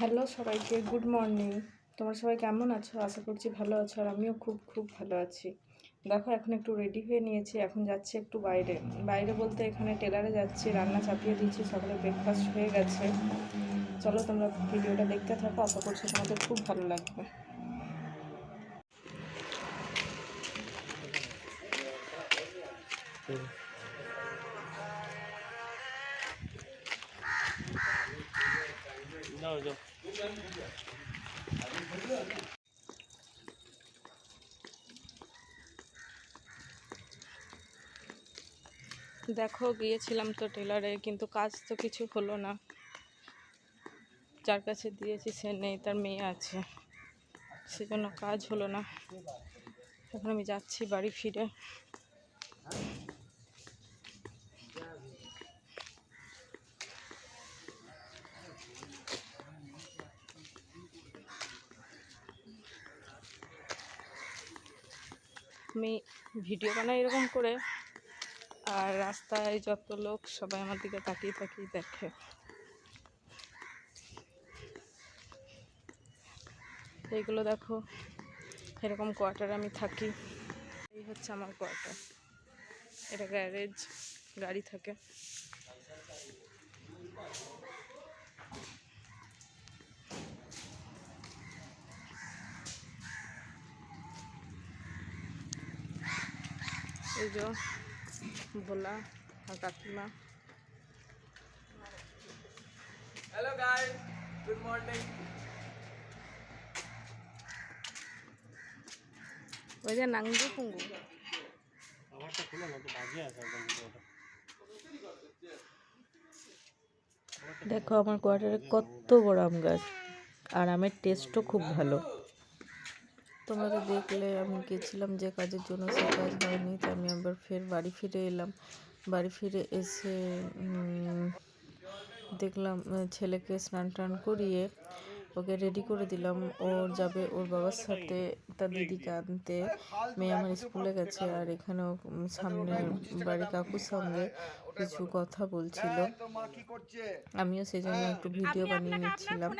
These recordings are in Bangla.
হ্যালো সবাইকে গুড মর্নিং তোমরা সবাই কেমন আছো? আশা করছি ভালো আছো আর আমিও খুব খুব ভালো আছি। দেখো, এখন একটু রেডি হয়ে নিয়েছি, এখন যাচ্ছি একটু বাইরে। বাইরে বলতে এখানে টেলারে যাচ্ছি, রান্না চাপিয়ে দিচ্ছি সকালে ব্রেকফাস্ট হয়ে গেছে। চলো তোমরা ভিডিওটা দেখতে থাকো, আশা করছি তোমাদের খুব ভালো লাগবে। দেখো, গিয়েছিলাম তো টেলারে, কিন্তু কাজ তো কিছু হলো না। যার কাছে দিয়েছি, সে নেই, তার মেয়ে আছে। সেজন্য কাজ হলো না। এখন আমি যাচ্ছি বাড়ি ফিরে। আমি ভিডিও বানাই এরকম করে। আর রাস্তায় যত লোক সবাই আমার দিকে তাকিয়ে তাকিয়ে দেখে। এইগুলো দেখো, এরকম কোয়ার্টার আমি থাকি। এই হচ্ছে আমার কোয়ার্টার এটা গ্যারেজ গাড়ি থাকে। এই যে ভোলা আর কাকিমা। হ্যালো গাইস গুড মর্নিং ওই যে নাঙ্গু পুঙ্গু আমারটা খুলে না তো বাজে আছে একদম ভিডিওটা দেখো আমার কোয়ার্টারে কত বড় আম গাছ। আর আমের টেস্টও খুব ভালো। তোমরা তো দেখলে, আমি গেছিলাম যে কাজের জন্য, সে কাজ হয়নি, তো আমি আবার ফের বাড়ি ফিরে এলাম। বাড়ি ফিরে এসে দেখলাম ছেলেকে স্নান টান করিয়ে ওকে রেডি করে দিলাম। ওর যাবে ওর বাবার সাথে তার দিদিকে আনতে। মেয়ে আমার স্কুলে গেছে আর এখানেও সামনে বাড়ি কাকুর সঙ্গে কিছু কথা বলছিল। আমিও সেই জন্য একটু ভিডিও বানিয়ে নিচ্ছিলাম।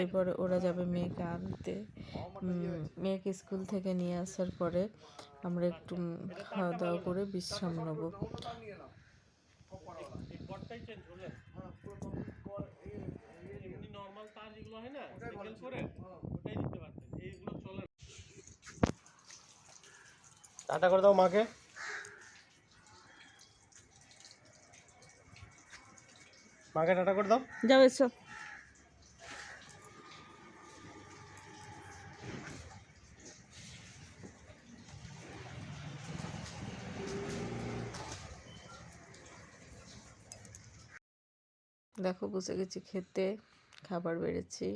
এরপরে ওরা যাবে মেয়েকে আনতে। মেয়েকে স্কুল থেকে নিয়ে আসার পরে আমরা একটু খাওয়া দাওয়া করে বিশ্রাম নেব কটটাই চেঞ্জ হলে এমনি নর্মাল তার যেগুলো হয় না? সাইকেল করে ওটাই দিতে পারতেন। এইগুলো চলে। টাটা করে দাও মাকে। মাকে টাটা করে দাও। যাও এসো। দেখো বসে গেছি খেতে। খাবার বেড়েছি।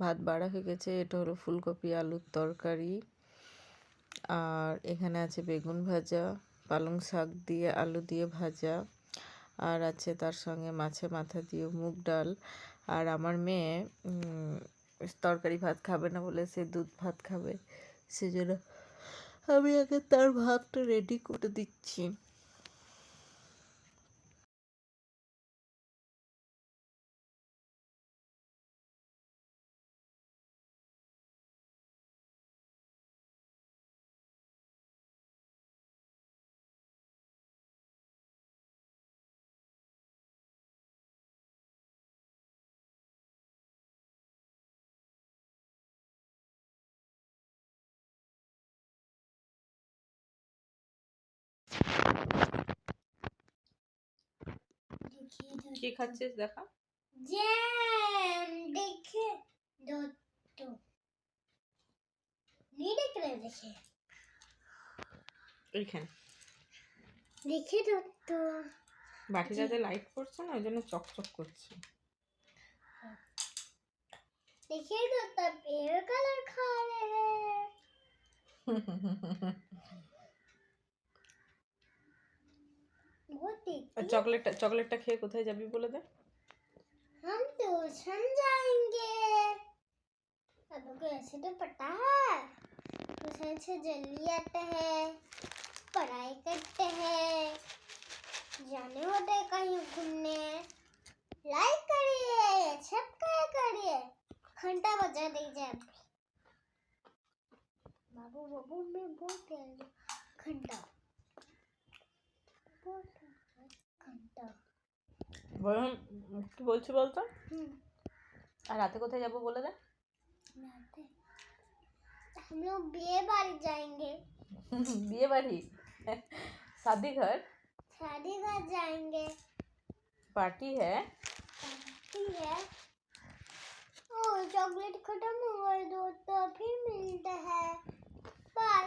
ভাত বাড়া হয়ে গেছে, এটা হলো ফুলকপি, আলুর তরকারি। আর এখানে আছে বেগুন ভাজা, পালং শাক দিয়ে আলু দিয়ে ভাজা। আর আছে তার সঙ্গে মাছে মাথা দিয়ে মুগ ডাল। আর আমার মেয়ে তরকারি ভাত খাবে না বলে সে দুধ ভাত খাবে। সেজন্য আমি আগে তার ভাতটা রেডি করে দিচ্ছি। কি খাচ্ছিস দেখা জ্যাম দেখে দত্ত নি দেখলে দেখে এইখানে দেখে দত্ত বাটিটাতে লাইট পড়ছে না ওই জন্য চকচক করছে দেখে দত্ত पेड़ कलर खा रहे हैं चॉकलेट चॉकलेट चॉकलेटটা খেয়ে কোথায় যাবি বলে দে हम तो ट्यूशन जाएँगे। सबको ऐसे तो पता है। ट्यूशन से जल्दी आते हैं पढ़ाई करते हैं। जाने होते कहीं घूमने। लाइक करिए सब्सक्राइब करिए। घंटा बजा दे जाए बाबू बाबू मैं बोल के घंटा। बहुत घंटा কি বলছি বলতো हम्म আর রাতে কোথায় যাবো বলে দে नाते। हम लोग बिये बारी जाएंगे বিয়ে বাড়ি शादी घर शादी घर जाएंगे पार्टी है पार्टी है ओ चॉकलेट खत्म हो गए दो तो फिर मिलते हैं बाय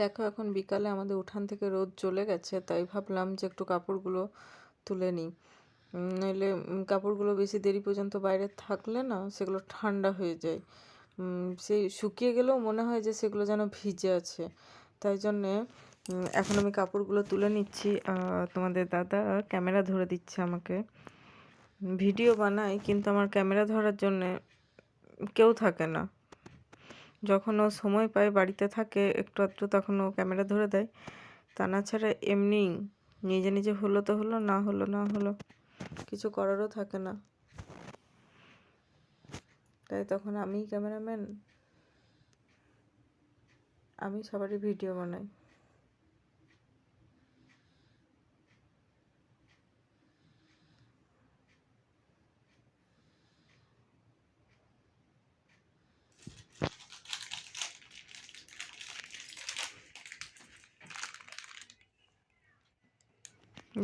দেখো, এখন বিকালে আমাদের উঠান থেকে রোদ চলে গেছে, তাই ভাবলাম যে একটু কাপড়গুলো তুলে নিই। নইলে কাপড়গুলো বেশি দেরি পর্যন্ত বাইরে থাকলে না সেগুলো ঠান্ডা হয়ে যায়। সেই শুকিয়ে গেলেও মনে হয় যে সেগুলো যেন ভিজে আছে। তাই জন্যে এখন আমি কাপড়গুলো তুলে নিচ্ছি। তোমাদের দাদা ক্যামেরা ধরে দিচ্ছে আমাকে। ভিডিও বানাই কিন্তু আমার ক্যামেরা ধরার জন্যে কেউ থাকে না। যখন ও সময় পায় বাড়িতে থাকে, একটু আধটু তখন ও ক্যামেরা ধরে দেয়। তা না ছাড়া এমনি নিজে নিজে হলো তো হলো, না হলো না হলো, কিছু করারও থাকে না। তাই তখন আমি ক্যামেরাম্যান। আমি সবারই ভিডিও বানাই।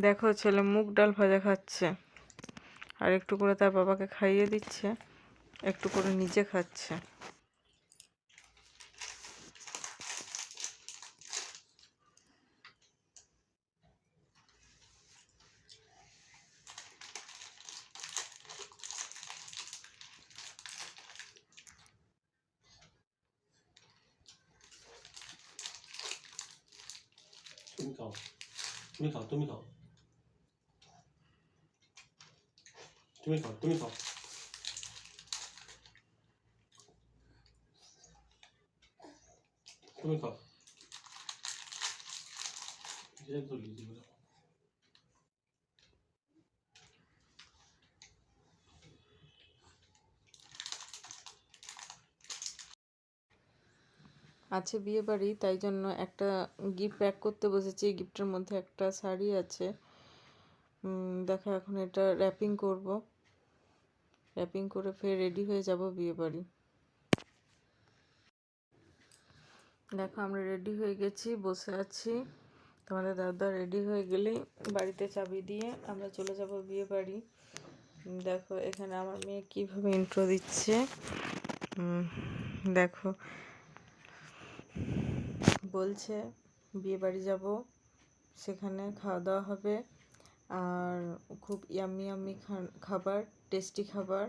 দেখো ছেলে মুগ ডাল ভাজা খাচ্ছে। আর একটু করে তার বাবাকে খাইয়ে দিচ্ছে, একটু করে নিজে খাচ্ছে। তুমি তুমি খাও তুমি খাও। তুমি খাও তুমি খাও। তুমি খাও। আছে বিয়ে বাড়ি তাই জন্য একটা গিফট প্যাক করতে বসেছি। গিফটের মধ্যে একটা শাড়ি আছে। দেখো, এখন এটা র্যাপিং করব। র্যাপিং করে ফের রেডি হয়ে যাব বিয়ে বাড়ি দেখো আমরা রেডি হয়ে গেছি, বসে আছি। তোমাদের দাদা রেডি হয়ে গেলেই বাড়িতে চাবি দিয়ে আমরা চলে যাব বিয়ে বাড়ি দেখো এখানে আমার মেয়ে কীভাবে ইন্ট্রো দিচ্ছে। দেখো। বলছে বিয়ে বাড়ি যাব, সেখানে খাওয়া দাওয়া হবে। আর খুব ইয়াম্মি ইয়াম্মি খাবার। টেস্টি খাবার।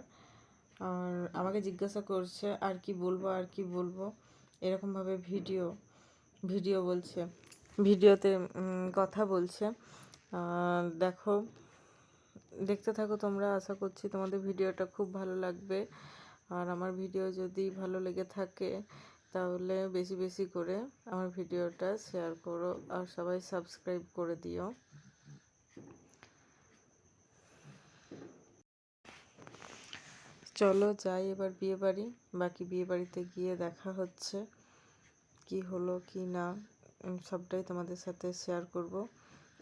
আর আমাকে জিজ্ঞাসা করছে, আর কি বলব, আর কি বলব। এরকমভাবে ভিডিও ভিডিও বলছে। ভিডিওতে কথা বলছে। দেখো, দেখতে থাকো তোমরা, আশা করছি তোমাদের ভিডিওটা খুব ভালো লাগবে। আর আমার ভিডিও যদি ভালো লেগে থাকে, তাহলে বেশি বেশি করে আমার ভিডিওটা শেয়ার করো। আর সবাই সাবস্ক্রাইব করে দিও। চলো যাই এবার বিয়ে বাড়ি। বাকি বিয়ে বাড়িতে গিয়ে দেখা হচ্ছে কি হলো কি না সবটাই তোমাদের সাথে শেয়ার করব।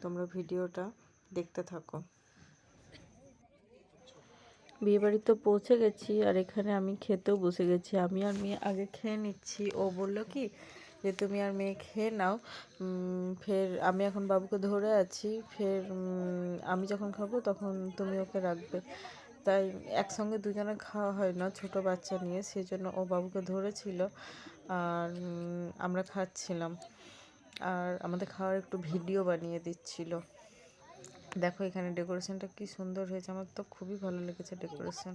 তোমরা ভিডিওটা দেখতে থাকো। বিয়ে বাড়ি তো পৌঁছে গেছি আর এখানে আমি খেতেও বসে গেছি। আমি আর মেয়ে আগে খেয়ে নিচ্ছি। ও বলল কি যে, তুমি আর মেয়ে খেয়ে নাও। ফের আমি এখন বাবুকে ধরে আছি। ফের আমি যখন খাব তখন তুমি ওকে রাখবে। তাই একসঙ্গে দুজনে খাওয়া হয় না ছোট বাচ্চা নিয়ে সেই জন্য ও বাবুকে ধরেছিল আর আমরা খাচ্ছিলাম। আর আমাদের খাওয়ার একটু ভিডিও বানিয়ে দিচ্ছিল। দেখো এখানে ডেকোরেশনটা কি সুন্দর হয়েছে আমার তো খুবই ভালো লেগেছে ডেকোরেশন।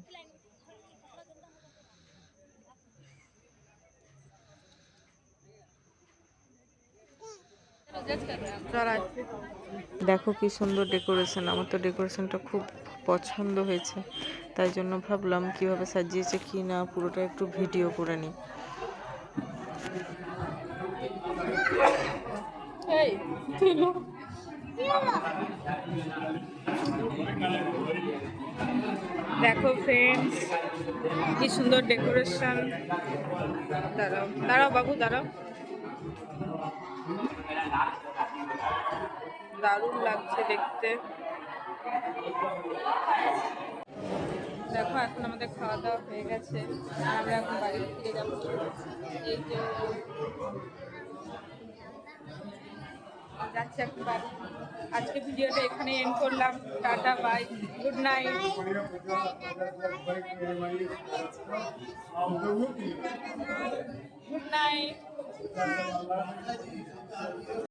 দেখো কি সুন্দর ডেকোরেশন আমার তো ডেকোরেশনটা খুব পছন্দ হয়েছে। তাই জন্য ভাবলাম কীভাবে সাজিয়েছে কি না পুরোটা একটু ভিডিও করে নিই। দেখো ফ্রেন্ডস কি সুন্দর ডেকোরেশন দাঁড়াও দাঁড়াও বাবু, দাঁড়াও। দারুণ লাগছে দেখতে। দেখো, এখন আমাদের খাওয়া দাওয়া হয়ে গেছে। আমরা এখন বাড়ি ফিরে যাব। এই যে যাচ্ছি এখন বাড়ি। আজকে ভিডিওটা এখানে এন্ড করলাম। Tata bye good night good night